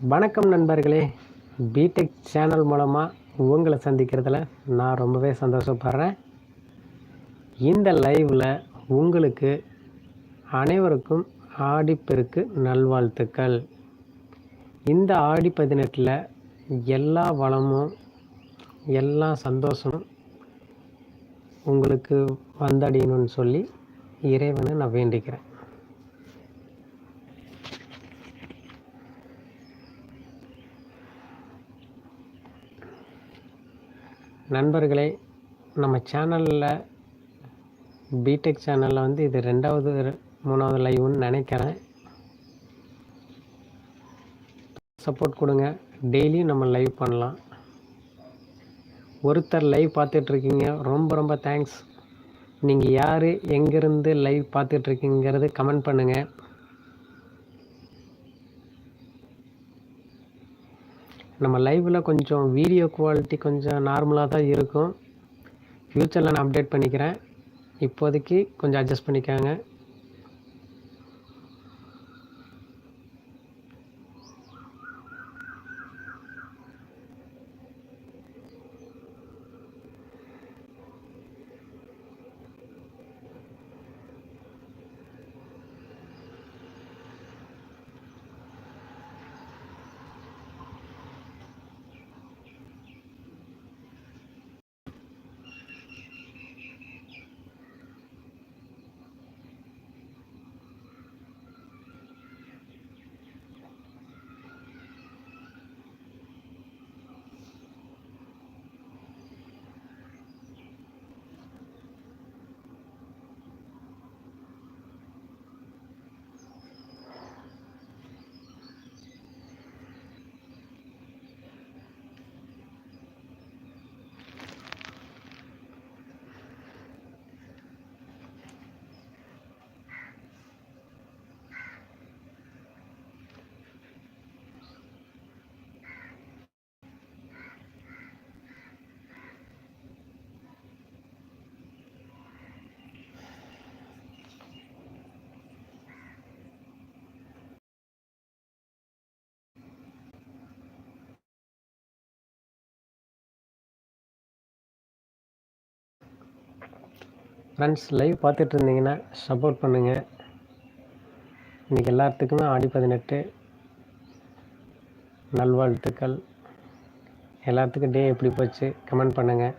வணக்கம் நண்பர்களே. BTech channel மூலமாக உங்களை சந்திக்கிறதுல நான் ரொம்பவே சந்தோஷப்படுறேன். இந்த லைவில் உங்களுக்கு அனைவருக்கும் ஆடிப்பெருக்கு நல்வாழ்த்துக்கள். இந்த ஆடி பதினெட்டில் எல்லா வளமும் எல்லா சந்தோஷமும் உங்களுக்கு வந்தடையணும்னு சொல்லி இறைவனை நான் வேண்டிக்கிறேன் நண்பர்களே நம்ம சேனலில் பிடெக் சேனலில் வந்து இது ரெண்டாவது மூணாவது லைவ்னு நினைக்கிறேன். சப்போர்ட் கொடுங்க. டெய்லியும் நம்ம லைவ் பண்ணலாம். ஒருத்தர் லைவ் பார்த்துட்ருக்கீங்க ரொம்ப ரொம்ப தேங்க்ஸ் நீங்கள் யார் எங்கேருந்து லைவ் பார்த்துட்ருக்கீங்கிறது கமெண்ட் பண்ணுங்கள் நம்ம லைவில் கொஞ்சம் வீடியோ குவாலிட்டி கொஞ்சம் நார்மலாக தான் இருக்கும். ஃப்யூச்சரில் நான் அப்டேட் பண்ணிக்கிறேன். இப்போதைக்கு கொஞ்சம் அட்ஜஸ்ட் பண்ணிக்காங்க. ஃப்ரெண்ட்ஸ் லைவ் பார்த்துட்டு இருந்தீங்கன்னா சப்போர்ட் பண்ணுங்கள் இன்றைக்கி எல்லாத்துக்குமே ஆடி பதினெட்டு. நல்வாழ்த்துக்கள். எல்லாத்துக்கும் டே எப்படி போச்சு? கமெண்ட் பண்ணுங்கள்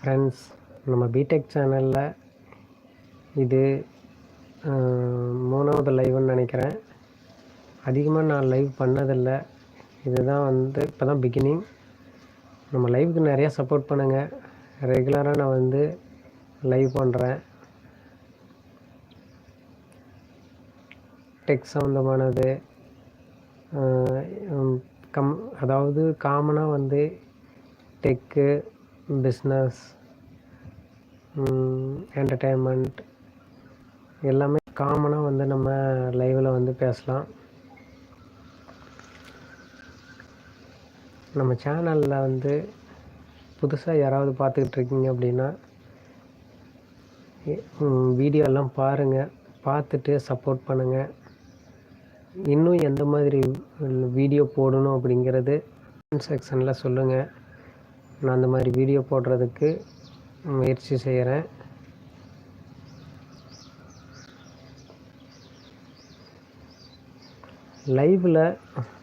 ஃப்ரெண்ட்ஸ் நம்ம பிடெக் சேனலில் இது மூணாவது லைவ்னு நினைக்கிறேன். அதிகமாக நான் லைவ் பண்ணதில்லை. இதுதான் வந்து இப்போ தான் பிகினிங் நம்ம லைவுக்கு நிறையா சப்போர்ட் பண்ணுங்கள் ரெகுலராக நான் வந்து லைவ் பண்ணுறேன் டெக் சம்மந்தமானது கம் அதாவது காமனாக வந்து டெக்கு பிஸ்னஸ் என்டர்டெயின்மெண்ட் எல்லாமே காமனாக வந்து நம்ம லைவில் வந்து பேசலாம். நம்ம சேனலில் வந்து புதுசாக யாராவது பார்த்துக்கிட்டு இருக்கீங்க அப்படின்னா வீடியோலாம் பாருங்கள் பார்த்துட்டு சப்போர்ட் பண்ணுங்கள் இன்னும் எந்த மாதிரி வீடியோ போடணும் அப்படிங்கிறது செக்ஷனில் சொல்லுங்கள் நான் அந்த மாதிரி வீடியோ போடுறதுக்கு முயற்சி செய்கிறேன் லைவில்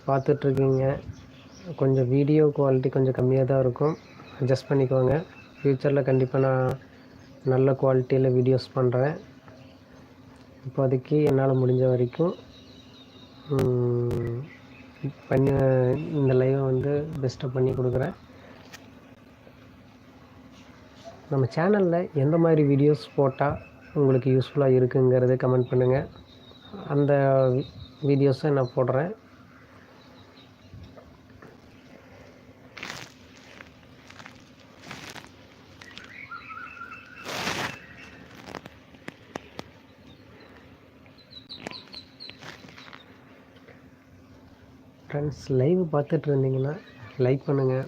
பார்த்துட்ருக்கீங்க. கொஞ்சம் வீடியோ குவாலிட்டி கொஞ்சம் கம்மியாக தான் இருக்கும். அட்ஜஸ்ட் பண்ணிக்கோங்க. ஃப்யூச்சரில் கண்டிப்பாக நான் நல்ல குவாலிட்டியில் வீடியோஸ் பண்ணுறேன் இப்போதைக்கு என்னால் முடிஞ்ச வரைக்கும் பண்ணி இந்த லைவை வந்து பெஸ்ட்டாக பண்ணி கொடுக்குறேன். நம்ம சேனலில் எந்த மாதிரி வீடியோஸ் போட்டால் உங்களுக்கு யூஸ்ஃபுல்லாக இருக்குங்கிறது கமெண்ட் பண்ணுங்கள் அந்த வீடியோஸை நான் போடுறேன். ஃப்ரெண்ட்ஸ் லைவ் பார்த்துட்டு இருந்தீங்கன்னா லைக் பண்ணுங்கள்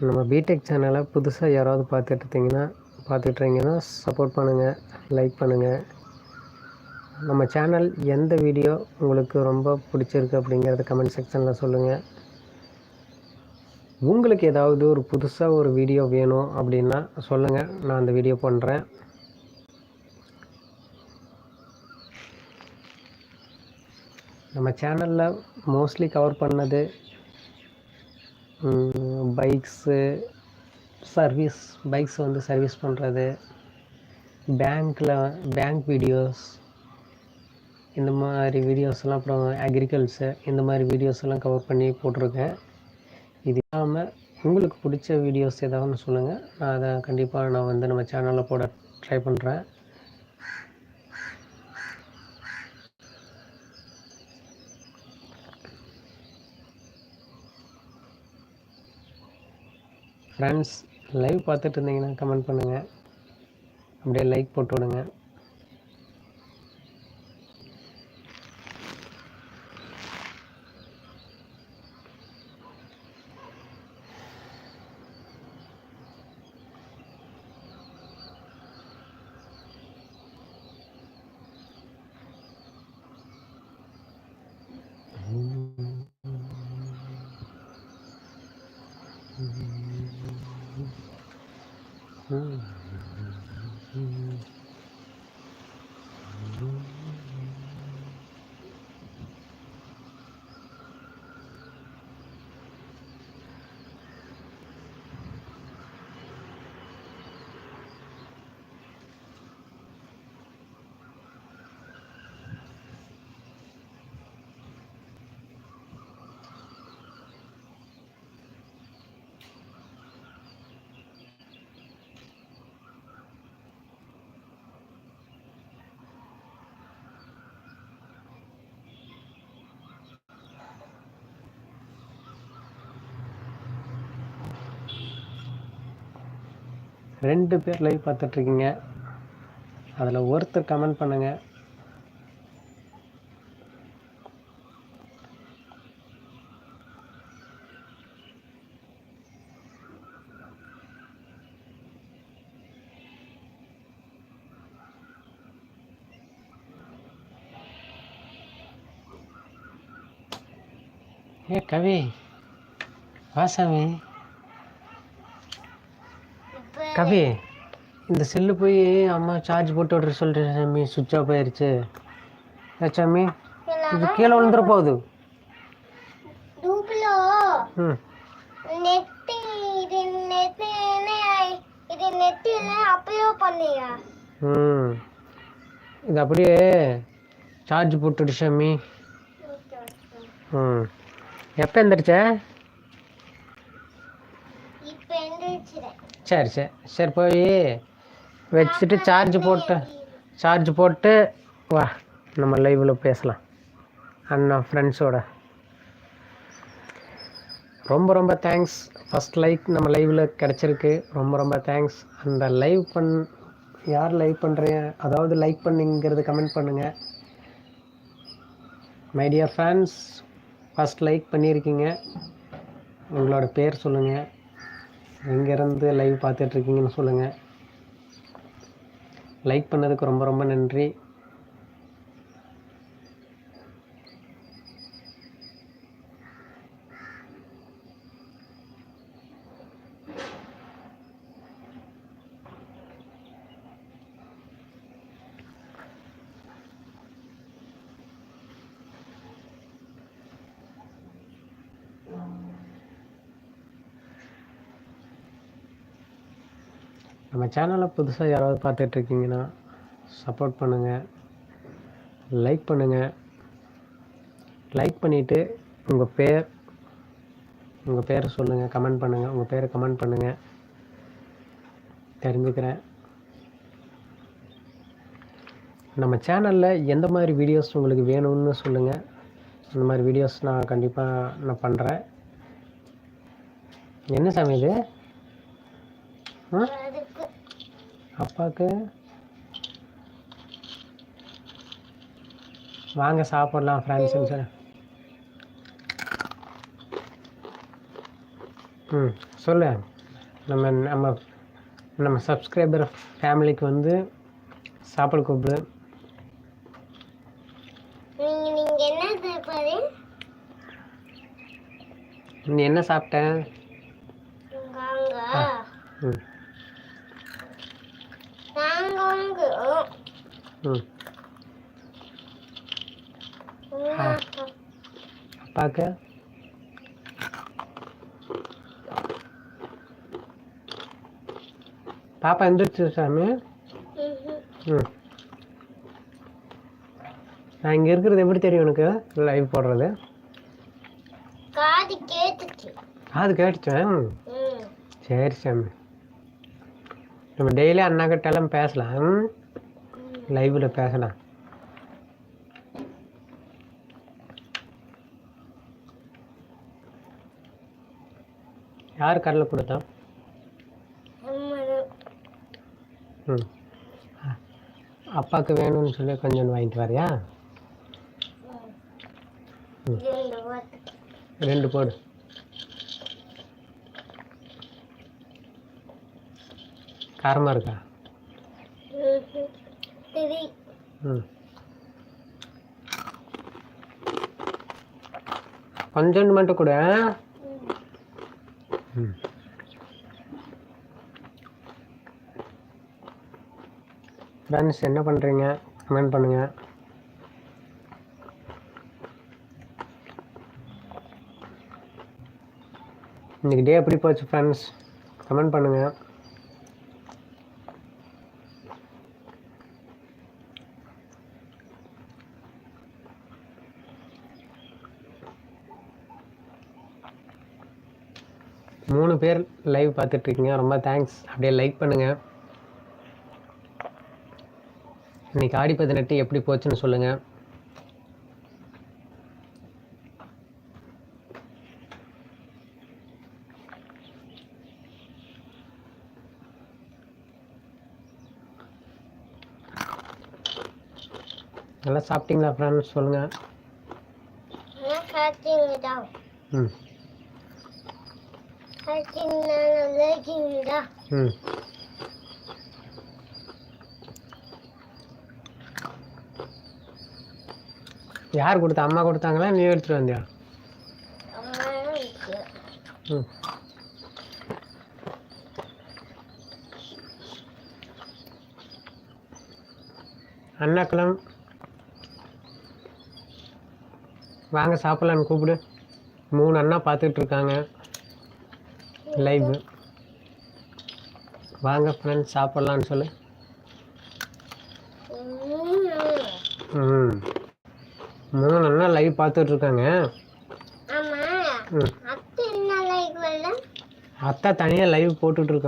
நம்ம பிடெக் சேனலை புதுசாக யாராவது பார்த்துட்டு இருந்தீங்கன்னா பார்த்துட்ருந்தீங்கன்னா சப்போர்ட் பண்ணுங்கள் லைக் பண்ணுங்கள் நம்ம சேனல் எந்த வீடியோ உங்களுக்கு ரொம்ப பிடிச்சிருக்கு அப்படிங்கிறத கமெண்ட் செக்ஷனில் சொல்லுங்கள் உங்களுக்கு ஏதாவது ஒரு புதுசாக ஒரு வீடியோ வேணும் அப்படின்னா சொல்லுங்கள் நான் அந்த வீடியோ பண்ணுறேன் நம்ம சேனலில் மோஸ்ட்லி கவர் பண்ணது பைக்ஸு சர்வீஸ் பைக்ஸ் வந்து சர்வீஸ் பண்ணுறது பேங்க்கில் பேங்க் வீடியோஸ் இந்த மாதிரி வீடியோஸ்லாம் அப்புறம் அக்ரிகல்ச்சர் இந்த மாதிரி வீடியோஸ்லாம் கவர் பண்ணி போட்டிருக்கேன். இது இல்லாமல் உங்களுக்கு பிடிச்ச வீடியோஸ் ஏதாவது சொல்லுங்கள் நான் அதை கண்டிப்பாக நான் வந்து நம்ம சேனலில் போட ட்ரை பண்ணுறேன் ஃப்ரெண்ட்ஸ் லைவ் பார்த்துட்டு இருந்தீங்கன்னா கமெண்ட் பண்ணுங்கள் அப்படியே லைக் போட்டு விடுங்க. Hmm. ரெண்டு பேர் லைவ் பார்த்துட்ருக்கீங்க. அதில் ஒருத்தர் கமெண்ட் பண்ணுங்கள் ஏ கவி. வாசாமி கவி இந்த செல்லு போய் அம்மா சார்ஜ் போட்டு விட்ற சொல்கிறேன் சாமி சுவிட்ச் ஆஃப் ஆயிடுச்சு சாமி இது கீழே விழுந்துட போகுது. ம். இது அப்படியே சார்ஜ் போட்டுடு சாமி. ம். எப்போ எந்திரிச்சேன் சரி சரி. சரி போய் வச்சுட்டு சார்ஜ் போட்டு சார்ஜ் போட்டு வா நம்ம லைவில் பேசலாம். அண்ணா ஃப்ரெண்ட்ஸோட ரொம்ப ரொம்ப தேங்க்ஸ் ஃபஸ்ட் லைக் நம்ம லைவில் கிடச்சிருக்கு. ரொம்ப ரொம்ப தேங்க்ஸ் அந்த லைவ் பண் யார் லைவ் பண்ணுறீங்க அதாவது லைக் பண்ணிங்கிறது கமெண்ட் பண்ணுங்கள் my dear fans first like பண்ணியிருக்கீங்க. உங்களோட பேர் சொல்லுங்கள் எங்கேருந்து லைவ் பார்த்துட்ருக்கீங்கன்னு சொல்லுங்கள் லைக் பண்ணதுக்கு ரொம்ப ரொம்ப நன்றி. நம்ம சேனலை புதுசாக யாராவது பார்த்துட்ருக்கீங்கன்னா சப்போர்ட் பண்ணுங்கள் லைக் பண்ணுங்கள் லைக் பண்ணிவிட்டு உங்கள் பேர் உங்கள் பேரை சொல்லுங்கள் கமெண்ட் பண்ணுங்கள் உங்கள் பேரை கமெண்ட் பண்ணுங்கள் தெரிஞ்சுக்கிறேன். நம்ம சேனலில் எந்த மாதிரி வீடியோஸ் உங்களுக்கு வேணும்னு சொல்லுங்கள் அந்த மாதிரி வீடியோஸ் நான் கண்டிப்பாக நான் பண்ணுறேன் என்ன சமையல் ஆ? அப்பாவுக்கு வாங்க சாப்பிடலாம் ஃப்ரெண்ட்ஸுன்னு சார் ம் சொல்லு. நம்ம நம்ம நம்ம சப்ஸ்கிரைபர் ஃபேமிலிக்கு வந்து சாப்பாடு கூப்பிடு. நீ என்ன சாப்பிட்ட? ம் நாங்க வாங்க ம். அப்பாவுக்கு பாப்பா எந்திரிச்சு சாமி. ம். நான் இங்கே இருக்கிறது எப்படி தெரியும் உனக்கு? லைவ் போடுறது. காது கேட்டுச்சு. அது கேட்டுச்சேன் ம். சரி சாமி. நம்ம டெய்லி அண்ணாக்கிட்ட எல்லாம் பேசலாம் லைவில் பேசலாம். யார் கடலை கொடுத்தா? அம்மா ம். அப்பாவுக்கு வேணும்னு சொல்லி கொஞ்சம் வாங்கிட்டு வரியா? ரெண்டு போடு. காரமாக இருக்கா சரி கொஞ்சோண்டு மட்டும் கொடு ஃப்ரெண்ட்ஸ் என்ன பண்ணுறீங்க கமெண்ட் பண்ணுங்கள் இன்னைக்கு டே எப்படி போச்சு ஃப்ரெண்ட்ஸ் கமெண்ட் பண்ணுங்கள் மூணு பேர் லைவ் பார்த்துட்ருக்கீங்க. ரொம்ப தேங்க்ஸ் அப்படியே லைக் பண்ணுங்கள் இன்னைக்கு ஆடி பதினெட்டு எப்படி போச்சுன்னு சொல்லுங்கள் நல்லா சாப்பிட்டீங்களா ஃப்ரெண்ட்ஸ் சொல்லுங்கள் ம். ம். யார் கொடுத்தா? அம்மா கொடுத்தாங்களா? நீ எடுத்துட்டு வந்தியா? அம்மா ம் வாங்க சாப்பிட்லான்னு கூப்பிடு. மூணு அண்ணா பார்த்துட்டு இருக்காங்க. லைவ் வாங்க ஃப்ரெண்ட்ஸ் சாப்பிட்லான்னு சொல்லு. ம். ம் மூணு அண்ணா லைவ் ஆமா. ம். அத்தை தனியாக லைவ் போட்டுட்டு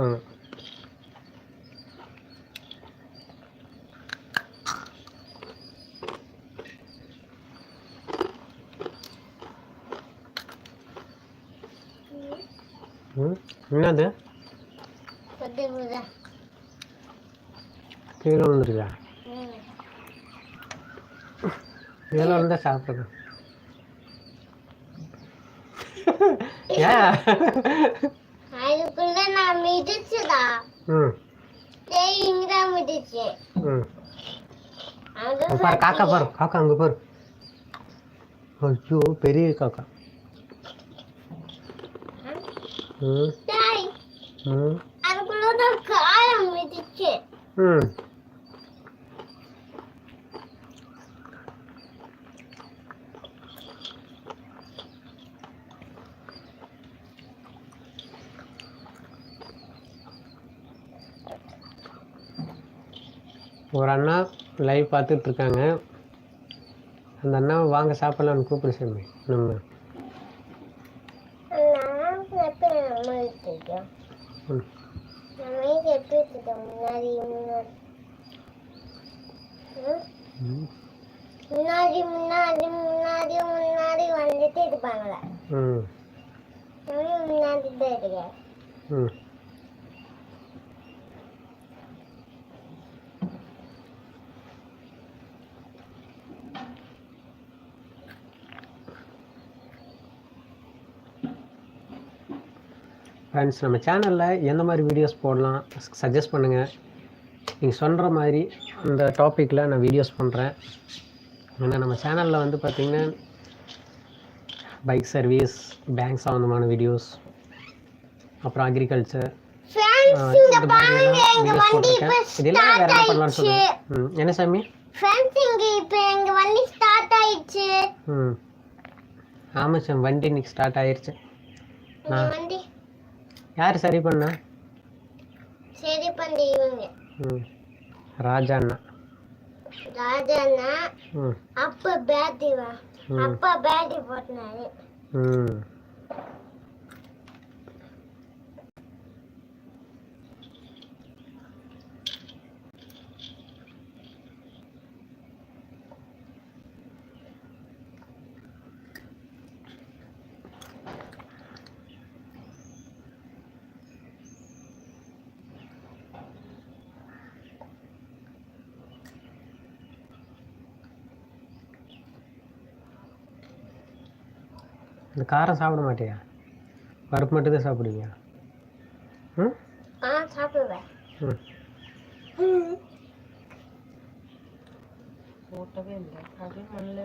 என்னது கீழே வந்துருக்கா ம் கீழே வந்தா சாப்பிடுங்க அதுக்குள்ள நான் மிதிச்சுதா இங்கதான் மிதிச்சேன் பாரு காக்கா பாரு காக்கா அங்கே பாரு ஐயோ பெரிய காக்கா ம் டேய், ம் அதுக்குள்ள மிதிச்சேன் ம் ஒரு அண்ணா லைவ் பார்த்துட்டு இருக்காங்க. அந்த அண்ணா வாங்க சாப்பிடலாம்னு கூப்பிடு சாமி. நம்ம நான் எப்ப மிதிச்சேன் ம் நம்ம எப்படி இருக்குது முன்னாடி முன்னாடி முன்னாடி முன்னாடி முன்னாடி முன்னாடி வந்துட்டு இருப்பாங்களே முன்னாடி தான் இருக்கேன் ஃப்ரெண்ட்ஸ் நம்ம சேனலில் எந்த மாதிரி வீடியோஸ் போடலாம்? சஜஸ்ட் பண்ணுங்கள் நீங்கள் சொல்கிற மாதிரி அந்த டாப்பிக்கில் நான் வீடியோஸ் பண்ணுறேன் ஏன்னா நம்ம சேனலில் வந்து பார்த்திங்கன்னா பைக் சர்வீஸ் பேங்க் சம்மந்தமான வீடியோஸ் அப்புறம் அக்ரிகல்ச்சர் பாருங்க எங்க வீடியோஸ் போட்டிருக்கேன். இதெல்லாம் வேறு என்ன பண்ணலாம்னு ஆயிடுச்சு. சொல்லுங்கள் ம் என்ன சாமி? ஆயிடுச்சு. ம். ஆமாம் சார் வண்டி இன்னைக்கு ஸ்டார்ட் ஆயிருச்சு. இந்த வண்டி யார் சரி பண்ணா? சரி பண்ணி இவங்க. ம். ராஜா அண்ணா ராஜாண்ணா ம். அப்ப பேட்டரி வா. அப்பா பேட்டரி போட்டினாரு. ம். இந்த காரம் சாப்பிட மாட்டியா? பருப்பு மட்டும் தான் சாப்பிடுவியா? ம்? ஆ சாப்பிடுவேன். ம். ஓட்டவே இல்லை. அப்படியே மண்ணில்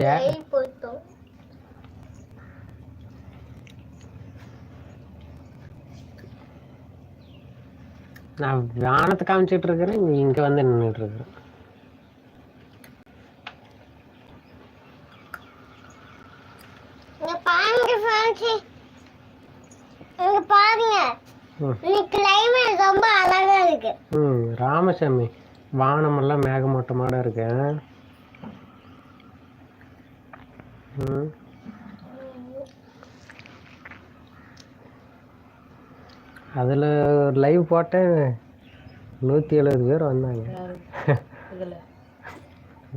வெயில் போட்டோம். நான் வானத்தை காமிச்சிட்டு இருக்கிறேன் இங்கே வந்து நின்றுட்டு இருக்கிற இங்க பாருங்க ஃப்ரெண்ட்ஸ் இங்க பாருங்க. ம். இன்னைக்கு கிளைமேட் ரொம்ப அழகா இருக்கு. ம் ராமசாமி வானமெல்லாம் மேகமூட்டமாட இருக்கு. ம். அதில் ஒரு லைவ் போட்டேன் நூற்றி எழுபது பேர் வந்தாங்க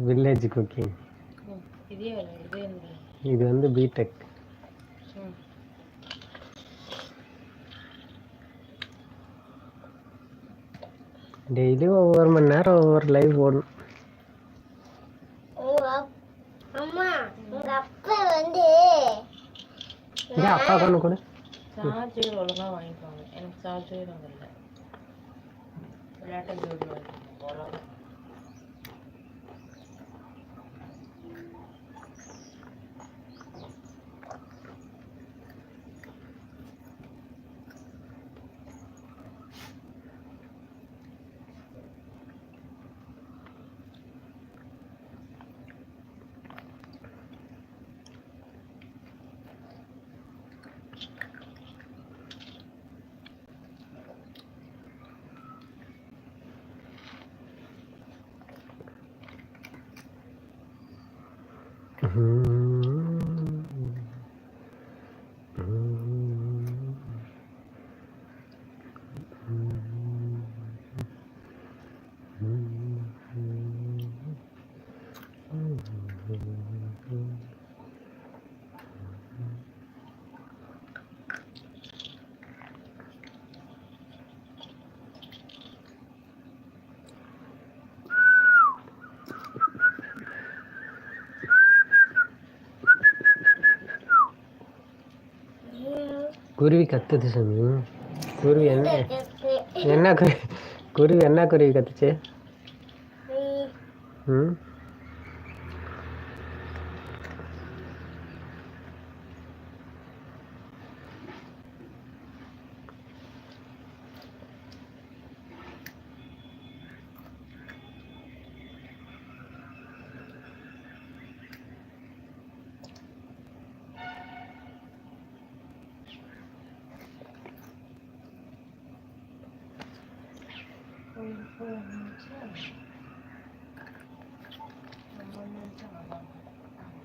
வில்லேஜ் குக்கிங் இதே வந்து பிடெக் டெய்லியும் ஒவ்வொரு மணி நேரம் ஒவ்வொரு லைவ் போடணும். உங்க அப்- அம்மா உங்க அப்பா வந்து இதே அப்பா கொண்டு கொடு. சார்ஜர் ஒழுங்காக வாங்கிக்கோங்க எனக்கு சார்ஜர் அங்கே இல்லை விளையாட்டு Mm-hmm. குருவி கத்துது சாமி. குருவி என்ன? என்ன குருவி? குருவி என்ன குருவி கத்துச்சு? ம்?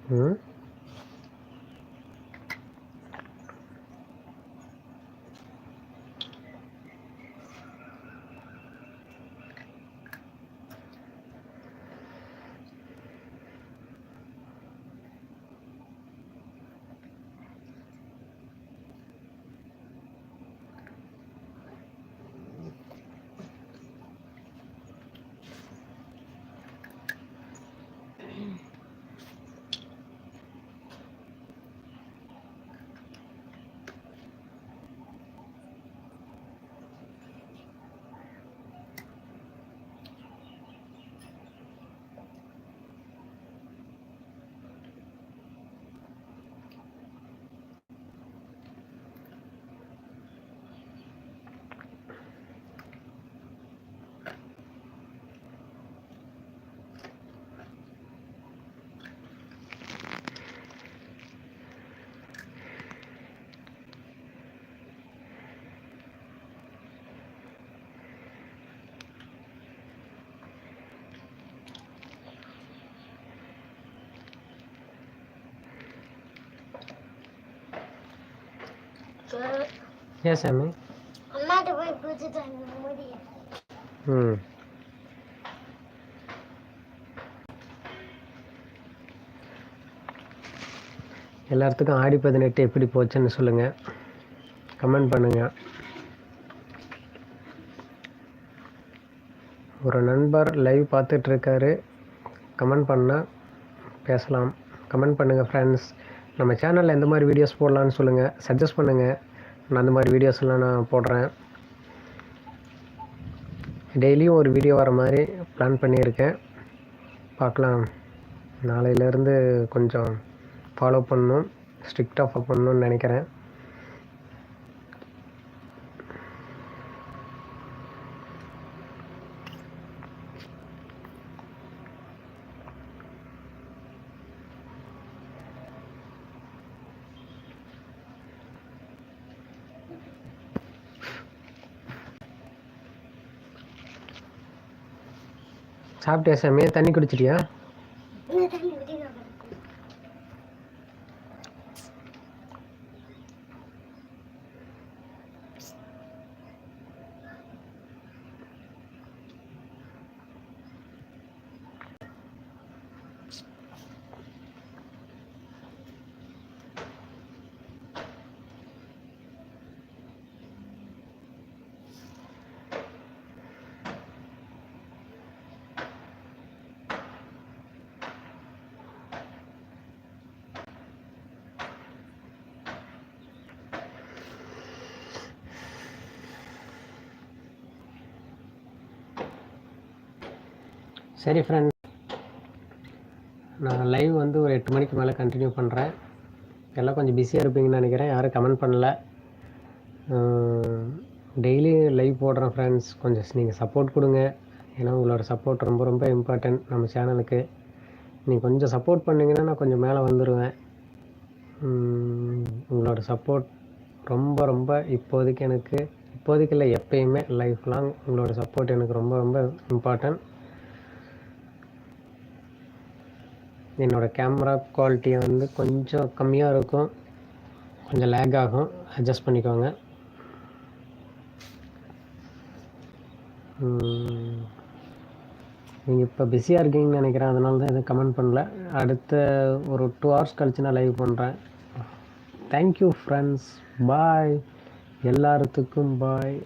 Hmm? ஏன் சாமி அம்மாட்ட போய் வந்து முடிய ம் எல்லாத்துக்கும் ஆடி பதினெட்டு எப்படி போச்சுன்னு சொல்லுங்கள் கமெண்ட் பண்ணுங்கள் ஒரு நண்பர் லைவ் பார்த்துட்ருக்காரு. கமெண்ட் பண்ணால் பேசலாம். கமெண்ட் பண்ணுங்கள் ஃப்ரெண்ட்ஸ் நம்ம சேனலில் எந்த மாதிரி வீடியோஸ் போடலான்னு சொல்லுங்கள் சஜஸ்ட் பண்ணுங்கள் நான் அந்த மாதிரி வீடியோஸ்லாம் நான் போடுறேன். டெய்லியும் ஒரு வீடியோ வர மாதிரி பிளான் பண்ணியிருக்கேன். பார்க்கலாம். நாளையிலேருந்து கொஞ்சம் ஃபாலோ பண்ணணும். ஸ்ட்ரிக்டாக ஃபாலோ பண்ணணும்னு நினைக்கிறேன். சாப்பிட்டியா சாமி தண்ணி குடிச்சிட்டியா? சரி ஃப்ரெண்ட் நான் லைவ் வந்து ஒரு எட்டு மணிக்கு மேலே கண்டினியூ பண்ணுறேன் எல்லாம் கொஞ்சம் பிஸியாக இருப்பீங்கன்னு நினைக்கிறேன். யாரும் கமெண்ட் பண்ணல. டெய்லி லைவ் போடுறேன் ஃப்ரெண்ட்ஸ் கொஞ்சம் நீங்கள் சப்போர்ட் கொடுங்க. ஏன்னா உங்களோட சப்போர்ட் ரொம்ப ரொம்ப இம்பார்ட்டன்ட் நம்ம சேனலுக்கு நீங்கள் கொஞ்சம் சப்போர்ட் பண்ணிங்கன்னா நான் கொஞ்சம் மேலே வந்துடுவேன் உங்களோட சப்போர்ட் ரொம்ப ரொம்ப இப்போதைக்கு எனக்கு இப்போதைக்கு இல்லை எப்பயுமே லைஃப் லாங் உங்களோட சப்போர்ட் எனக்கு ரொம்ப ரொம்ப இம்பார்ட்டன்ட் என்னோடய கேமரா குவாலிட்டியை வந்து கொஞ்சம் கம்மியாக இருக்கும். கொஞ்சம் லேக் ஆகும். அட்ஜஸ்ட் பண்ணிக்கோங்க. நீங்கள் இப்போ பிஸியாக இருக்கீங்கன்னு நினைக்கிறேன். அதனால தான் எதுவும் கமெண்ட் பண்ணல. அடுத்த ஒரு டூ ஹவர்ஸ் கழிச்சு நான் லைவ் பண்ணுறேன் தேங்க்யூ ஃப்ரெண்ட்ஸ் பாய் எல்லாத்துக்கும் பாய்